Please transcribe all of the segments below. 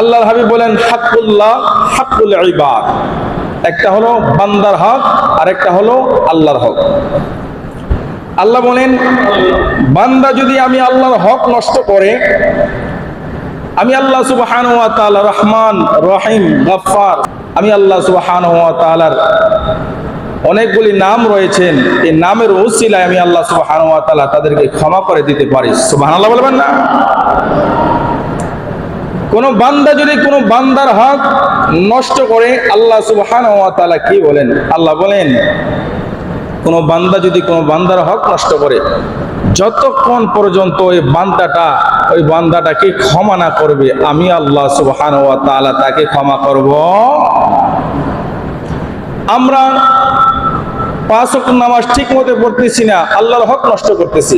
আল্লাহর হাবিব বলেন হাকুল্লাহ হাকুল ইবাদ। একটা হলো বান্দার হক আর একটা হলো আল্লাহর হক। আল্লাহ বলেন, বান্দা যদি আমি আল্লাহর হক নষ্ট করে, আমি আল্লাহ সুবাহান রহমান, রহিম, গাফফার, আমি আল্লাহ সুবহান অনেকগুলি নাম রয়েছেন, এই নামের ওসিলায় আমি আল্লাহ সুবহান তাদেরকে ক্ষমা করে দিতে পারি। সুবহানাল্লাহ বলবেন না। কোন বান্দা যদি কোনো বান্দার হক নষ্ট করে, আল্লাহ সুবহান তাআলা কি বলেন? আল্লাহ বলেন, কোন বান্দা যদি কোনো বান্দার হক নষ্ট করে, যতক্ষণ পর্যন্ত ওই বান্দাটা, ওই বান্দাটাকে ক্ষমা না করবে, আমি আল্লাহ সুবহান তাকে ক্ষমা করব। আমরা পাঁচ নামাজ ঠিক মতো পড়তেছি না, আল্লাহর হক নষ্ট করতেছি।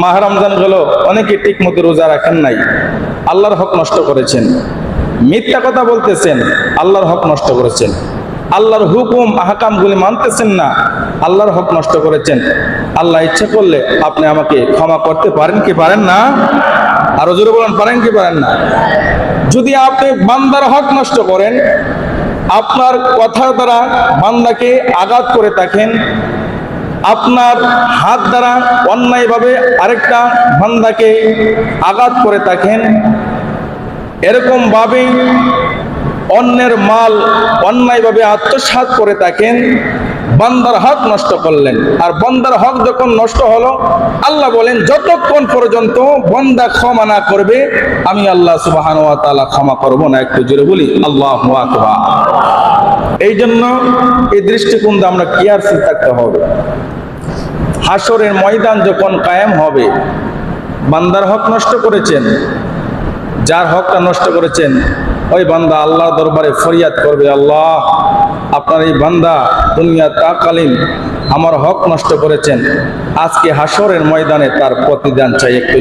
মাহ রমজান গেল, অনেকে ঠিক মতো রোজা রাখেন নাই। আল্লাহর হক নষ্ট করেছেন। মিথ্যা কথা বলতেছেন, আল্লাহর হক নষ্ট করেছেন। আল্লাহর হুকুম, আহকামগুলি মানতেছেন না, আল্লাহর হক নষ্ট করেছেন। আল্লাহ ইচ্ছা করলে আপনি আমাকে ক্ষমা করতে পারেন কি পারেন না? আরও জোরে বলেন, পারেন কি পারেন না? যদি আপনি বান্দার হক নষ্ট করেন, আপনার কথার দ্বারা বান্দাকে আঘাত করে থাকেন আপনার হাত দ্বারা অন্যায়ভাবে আরেকটা বান্দাকে আঘাত করে থাকেন। এরকম ভাবে অন্যের মাল অন্যায়ভাবে আত্মসাৎ করে থাকেন। বান্দার হক নষ্ট করলেন। আর বন্দার হক যখন নষ্ট হলো, আল্লাহ বলেন, যতক্ষণ পর্যন্ত বন্দা ক্ষমা না করবে, আমি আল্লাহ সুবাহান ওয়া তাআলা ক্ষমা করব না। একটু জোরে বলি, আল্লাহ আকবার। এই জন্য এই দৃষ্টিকোণ আমরা কেয়ারফুল থাকতে হবে। হাসরের ময়দান যখন কায়েম হবে, বান্দার হক নষ্ট করেছেন, যার হকটা নষ্ট করেছেন, ওই বান্দা আল্লাহ দরবারে ফরিয়াদ করবে, আল্লাহ, আপনার এই বান্দা দুনিয়া তাকালীন আমার হক নষ্ট করেছেন, আজকে হাসরের ময়দানে তার প্রতিদান চাই একটু